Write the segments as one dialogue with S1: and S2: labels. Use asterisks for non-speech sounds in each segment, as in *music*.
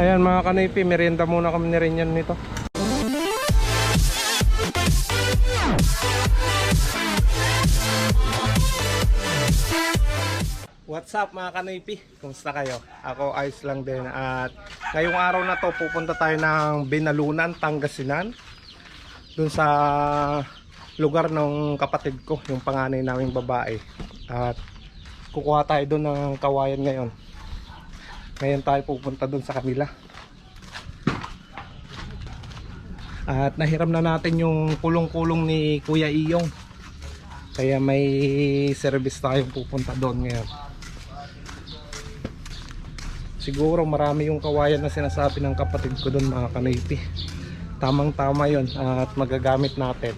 S1: Ayan mga kanipi, merienda muna kami ni Rinyan nito. What's up mga kanipi? Kumusta kayo? Ako ayos lang din at ngayong araw na to pupunta tayo ng Binalunan, Pangasinan dun sa lugar ng kapatid ko, yung panganay naming babae at kukuha tayo dun ng kawayan ngayon ngayon tayo pupunta dun sa kanila at nahiram na natin yung kulong-kulong ni Kuya Iyong. Kaya may service tayong pupunta doon ngayon. Siguro marami yung kawayan na sinasabi ng kapatid ko doon mga kanipi tamang tama yon at magagamit natin.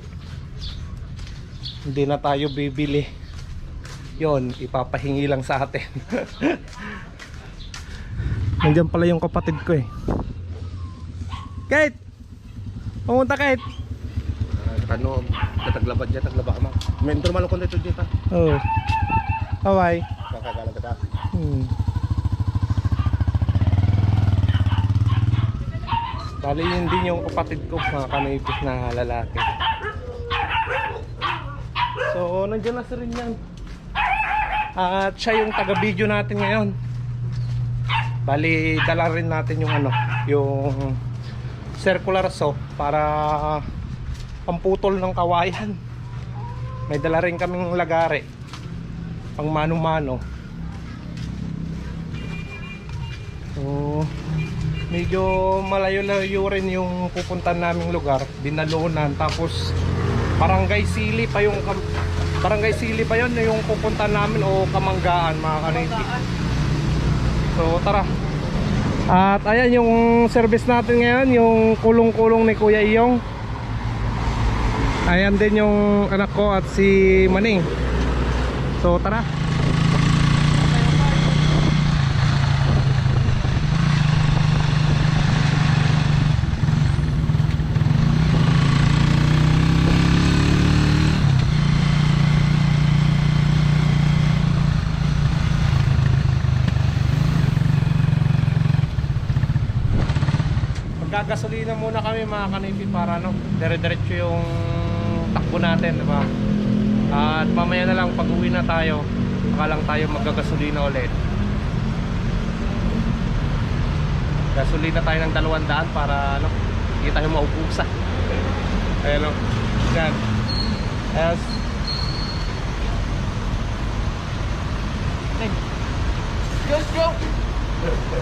S1: Hindi na tayo bibili. Yon ipapahingi lang sa atin *laughs* Nandiyan pala yung kapatid ko eh. Kate! Pumunta Kate!
S2: Kano, tataglabad dyan, taglaba ka man. Mentor man ako dito dito.
S1: Oh. Bye
S2: Kakagalang kita.
S1: Hmm. Bali yun din yung kapatid ko, mga kanipis na lalaki. So, nandiyan na si rin yan. At siya yung taga-video natin ngayon. Bali, dala rin natin yung ano, yung circular saw para pamputol ng kawayan. May dala rin kaming lagare pang mano-mano. So, medyo malayo-layo rin yung pupuntan naming lugar, Binalunan, tapos Barangay Sili pa yung Barangay Sili pa yon yung pupuntan namin o Kamanggaan mga kaniti. So, tara. At ayan yung service natin ngayon, yung kulong-kulong ni Kuya Iyong. Ayan din yung anak ko at si Maning. So, tara. Magkagasolina muna kami mga kanipi para no, dire-diretso yung takbo natin, di ba? At mamaya na lang pag uwi na tayo, baka lang tayo magkagasolina ulit. Gasolina tayo ng dalawang daan para ano, hindi tayo maubusan. Ayan o. Yan. Yes.
S2: Yes, yo!
S1: 100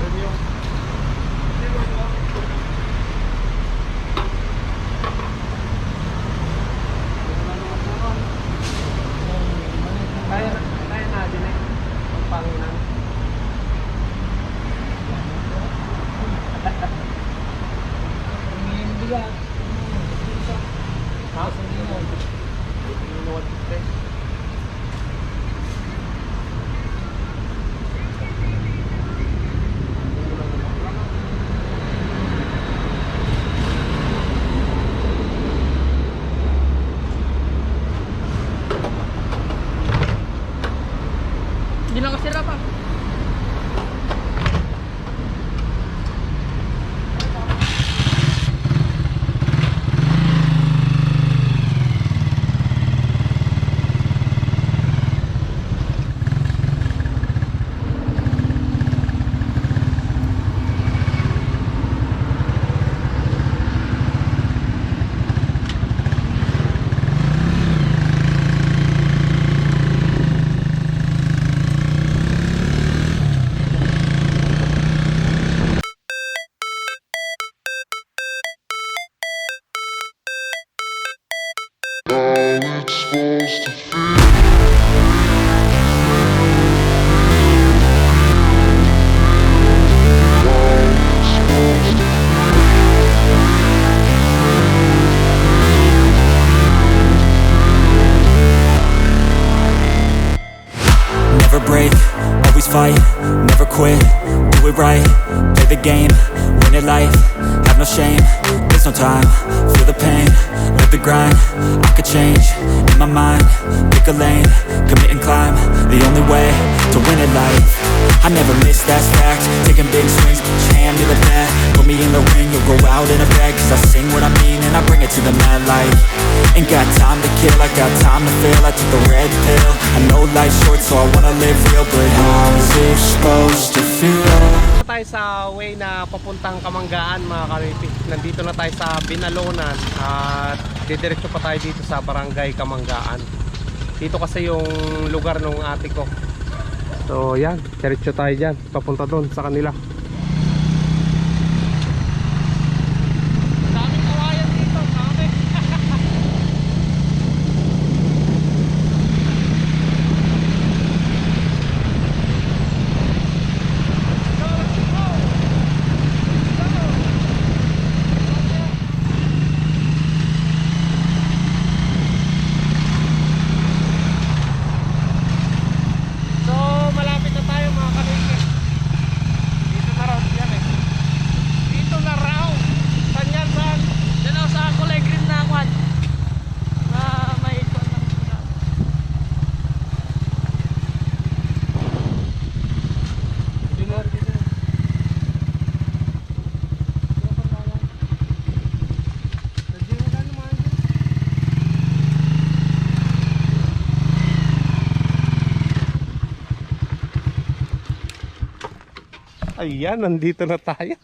S1: premium.
S3: Never break, always fight, never quit, do it right, play the game, win it life, have no shame, there's no time, feel the pain, live the grind, I could change, in my mind, pick a lane, commit and climb, the only way to win it life, I never miss, that's fact Taking big swings, your hand to the bat Put me in the ring, you'll go out in a bag Cause I sing what I mean and I bring it to the mad light Ain't got time to kill, I got time to feel I took the red pill I know life's short so I wanna live real But how's it supposed to feel?
S1: tayo sa way na papuntang Kamanggaan mga kanipi. Nandito na tayo sa Binalonan at didiretso pa tayo dito sa Barangay Kamanggaan. Dito kasi yung lugar ng ate ko. So yan, diretso tayo dyan. Papunta doon sa kanila. Daming kawayan dito, dami. So malapit na tayo mga kanipi. Dito na raw yan eh. Dito na raw. Saan yan saan?
S4: Yan ako sa kulay green na kwan. Na may kwan lang.
S1: Dito na dito. Ayan, nandito na tayo.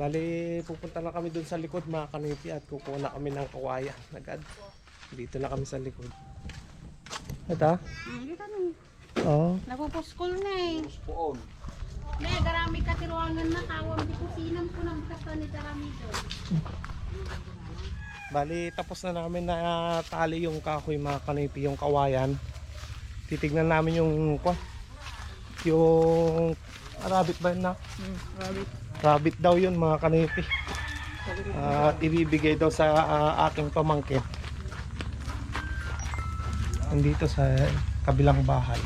S1: Bali, pupunta na kami dun sa likod mga kanipi at kukuha na kami ng kawayan. Agad. Dito na kami sa likod. Ito?
S5: Hindi kami.
S1: Oo.
S5: Napupuskol na eh. May garami ka tiruangan na kawam di kusinam ko ng kasta ni garami doon.
S1: Bali, tapos na namin na tali yung kahoy mga kanipi, yung kawayan. Titignan namin yung kwa, yung rabbit ba yun na?
S4: Rabbit.
S1: Rabbit daw yun mga kanipi. At ibibigay daw sa ah, aking pamangkin. Nandito sa kabilang bahay.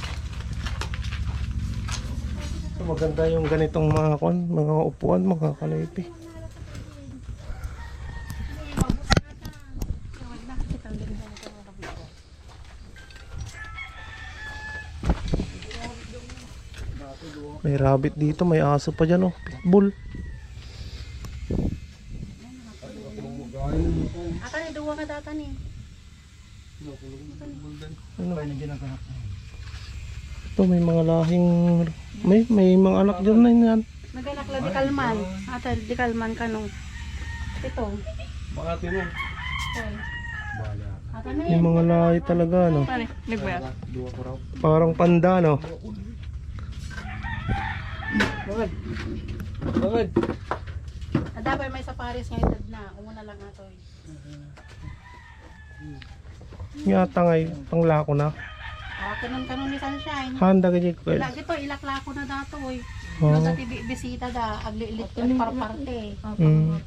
S1: So, maganda yung ganitong mga kon, mga upuan mga kanipi. May rabbit dito, may aso pa dyan oh, pitbull.
S5: Aka ni duwa ka data ni.
S1: Ano? Ito may mga lahing may may mga anak dyan na yan.
S5: Naganak la di kalman. Ata di kalman kanong. Ito.
S1: Baka tino.
S5: Ata yan.
S1: mga lahi talaga no. Parang panda no.
S5: Adabay may saparis nga edad na. Umuna lang ato eh.
S1: Yata ngay panglako na.
S5: Awa kanon kanon ni Sunshine.
S1: Handa ka dyan.
S5: Wala gito ilaklako na dato oy.
S1: Oh.
S5: No sa tibi bisita da aglilit ko par parte.
S1: Mm.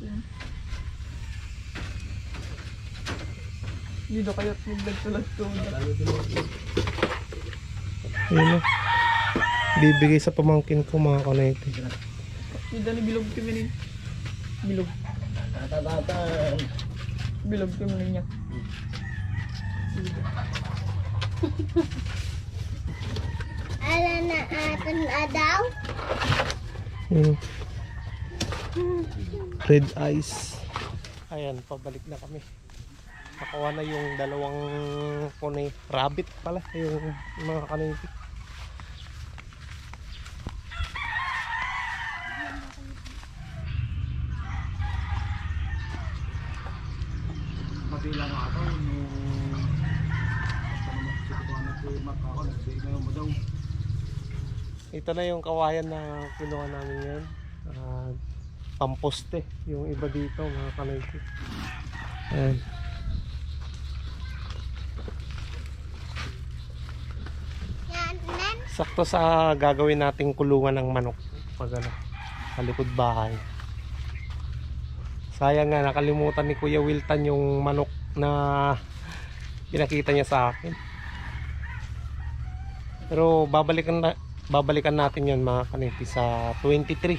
S4: Dito kayo nagdagtulag to.
S1: Yun no. Bibigay sa pamangkin ko mga kanete.
S4: Ni bilog kami ni. Bilog. Bilog kami niya.
S5: Ala na aton adaw.
S1: Yun. Red eyes. Ayan, pabalik na kami. Nakawa na yung dalawang kone rabbit pala yung mga kanete. Ito na yung kawayan na kinuha namin yun. Ah, pamposte. Yung iba dito, mga kanayki. Ayan. Sakto sa gagawin nating kulungan ng manok. Pag ano, sa likod bahay. Sayang nga, nakalimutan ni Kuya Wilton yung manok na pinakita niya sa akin. Pero babalikan na, babalikan natin yon mga kaniti sa 23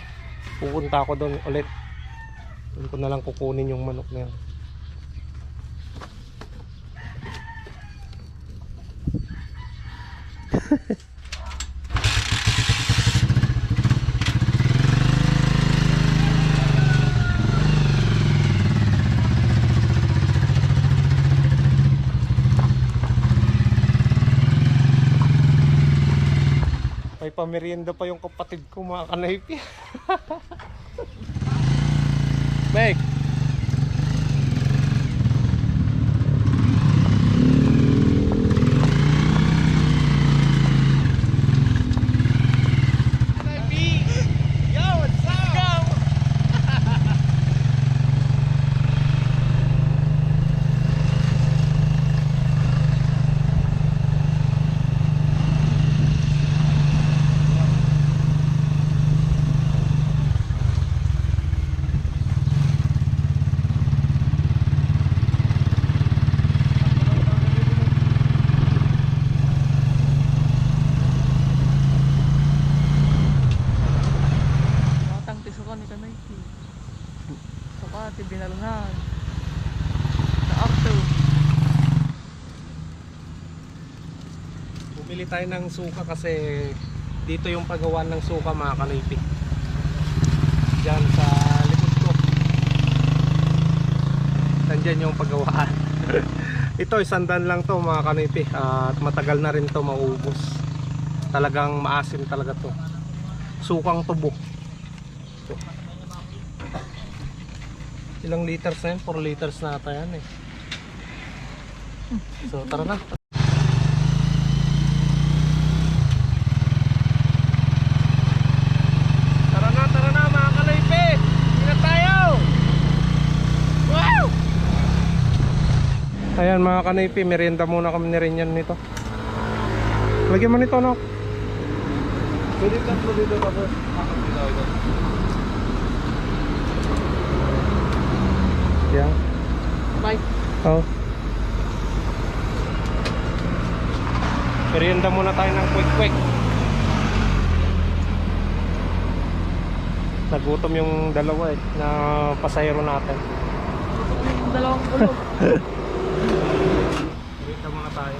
S1: pupunta ako doon ulit. Doon ko na lang kukunin yung manok na yan pamerienda pa yung kapatid ko mga kanaypi. Meg! Tayo ng suka kasi dito yung paggawa ng suka mga kanaypi. Diyan sa likod ko. Nandyan yung paggawaan. *laughs* Ito isandan lang to mga kanaypi at matagal na rin to maubos. Talagang maasim talaga to. Sukang tubo. Ito. Ilang liters na yun? 4 liters na ata yan eh. So tara na. Tara na, tara na mga kalaype! Ingat tayo! Wow! Ayan mga kanaypi, merienda muna kami ni Rinyan nito. Lagyan mo nito, no?
S2: Pwede ka po dito tapos.
S1: Yan.
S4: Bye.
S1: Oh. Merienda muna tayo ng quick-quick. Nagutom yung dalawa eh, na pasahero natin.
S4: Yung dalawang kulog. *laughs*
S1: Tayo.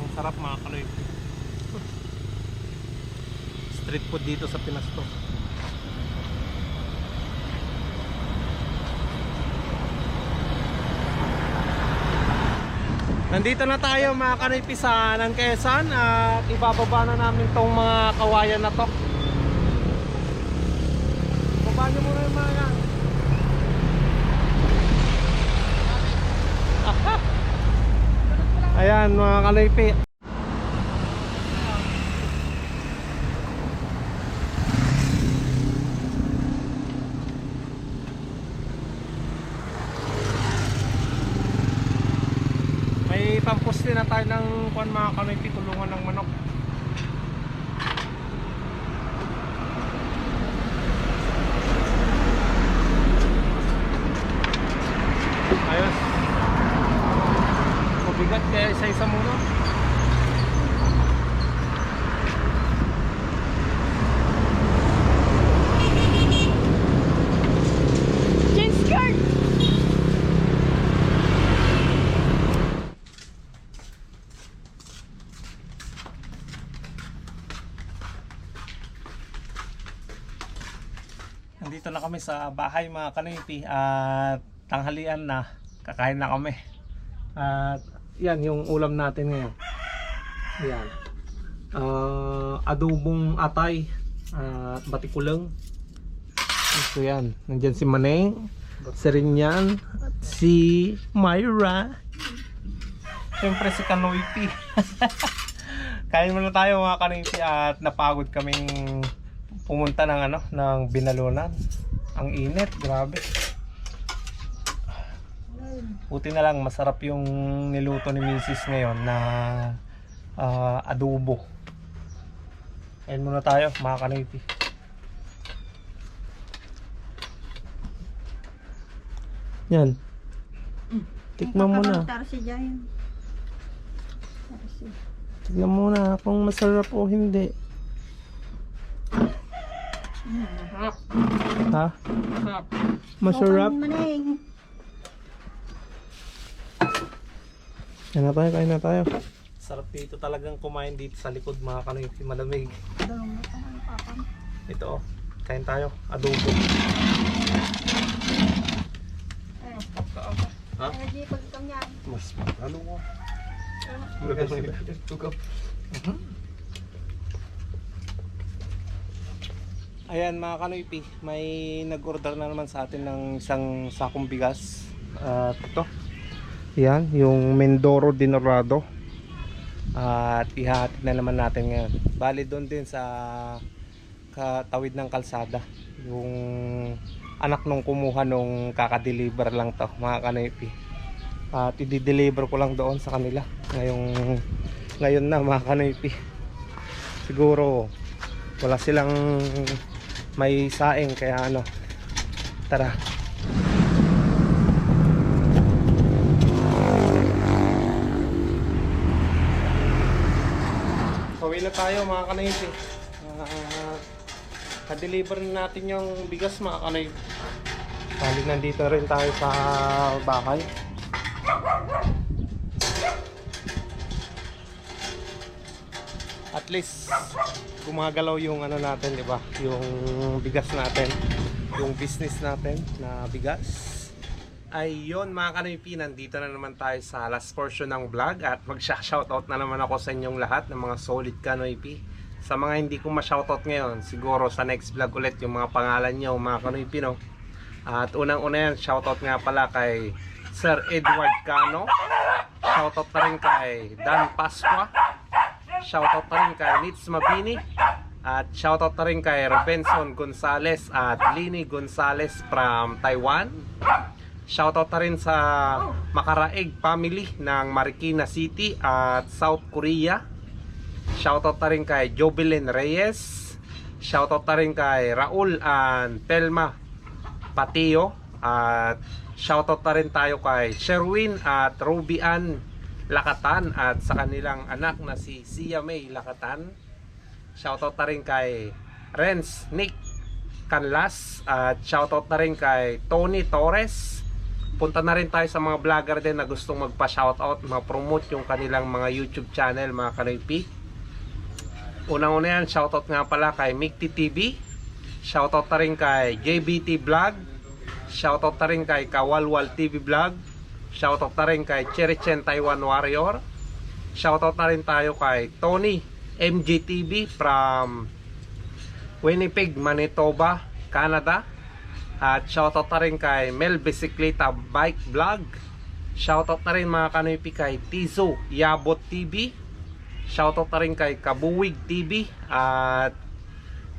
S1: Ang sarap mga kaloy. *laughs* Street food dito sa Pinas to. Nandito na tayo mga kanipisan ng Quezon at ibababa na namin tong mga kawayan na to. Baba niyo muna yung mga yan. Ayan mga kanaypi. May pamposte na tayo ng kwan mga kanaypi tulungan ng manok. Ayos. Mabigat kaya isa-isa muna.
S4: Change skirt!
S1: Nandito na kami sa bahay mga kanipi at tanghalian na. Kakain na kami. At yan yung ulam natin ngayon. Yan. Ah, adobong atay at batikulang. Ito yan. Nandyan si Maneng, si Rinyan, at si Myra. Siyempre si Kanoypi. *laughs* Kain muna tayo mga kanipi at napagod kaming pumunta ng ano ng binalunan ang init grabe buti na lang masarap yung niluto ni Mrs. ngayon na ah, adobo ayun muna tayo mga kaniti yan tikman mo na tignan mo na kung masarap o hindi
S6: Ha?
S4: Sarap.
S6: Masarap. Kain na tayo, kain na tayo. Sarap dito talagang kumain dito sa likod mga kanoy, malamig. Ito oh, kain tayo, adobo. Ha?
S5: Kaya di pag kamyan.
S6: Mas ano ko? Ayan mga kanoypi, may nag-order na naman sa atin ng isang sakong bigas. At ito, yan, yung Mendoro Dinorado. At ihahatid na naman natin ngayon. Bali doon din sa katawid ng kalsada. Yung anak nung kumuha nung kakadeliver lang to mga kanoypi. At i-deliver ko lang doon sa kanila ngayong ngayon na mga kanoypi. Siguro wala silang may saing kaya ano. Tara. Pauwi na tayo mga kanoypi. Ah, ka-deliver na natin yung bigas mga kanoypi. Bali nandito rin tayo sa bahay. at least gumagalaw yung ano natin, 'di ba? Yung bigas natin, yung business natin na bigas. Ay yun mga kanoypi, nandito na naman tayo sa last portion ng vlog at mag-shoutout na naman ako sa inyong lahat ng mga solid kanoypi. Sa mga hindi ko ma-shoutout ngayon, siguro sa next vlog ulit yung mga pangalan nyo mga kanoypi no. At unang-una yan, shoutout nga pala kay Sir Edward Cano. Shoutout na rin kay Dan Pasqua. Shoutout na rin kay Nitz Mabini. At shoutout na rin kay Robinson Gonzales at Lini Gonzales from Taiwan. Shoutout na rin sa Makaraig family ng Marikina City at South Korea. Shoutout na rin kay Jovelyn Reyes. Shoutout na rin kay Raul and Telma Patio. At shoutout na rin tayo kay Sherwin at Ruby Ann Lakatan at sa kanilang anak na si Sia May Lakatan. Shoutout na rin kay Renz Nick Canlas at shoutout na rin kay Tony Torres. Punta na rin tayo sa mga vlogger din na gustong magpa-shoutout, ma-promote yung kanilang mga YouTube channel, mga kanoypi. Unang-una yan, shoutout nga pala kay Mikti TV. Shoutout na rin kay JBT Vlog. Shoutout na rin kay Kawalwal TV Vlog. Shoutout na rin kay Cherichen Taiwan Warrior. Shoutout na rin tayo kay Tony MGTV from Winnipeg, Manitoba, Canada. At shoutout na rin kay Mel Bicicleta Bike Vlog. Shoutout na rin mga kanoypi kay Tizo Yabot TV. Shoutout na rin kay Kabuwig TV. At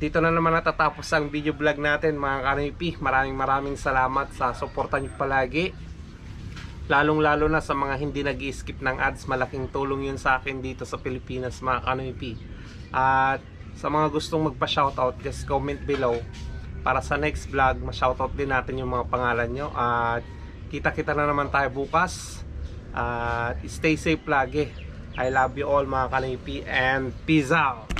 S6: dito na naman natatapos ang video vlog natin mga kanoypi. Maraming maraming salamat sa suporta niyo palagi. Lalong lalo na sa mga hindi nag skip ng ads. Malaking tulong yun sa akin dito sa Pilipinas mga kanoypi. At sa mga gustong magpa-shoutout, just comment below para sa next vlog, ma-shoutout din natin yung mga pangalan nyo. At kita-kita na naman tayo bukas. At stay safe lagi. I love you all mga kanipi and peace out!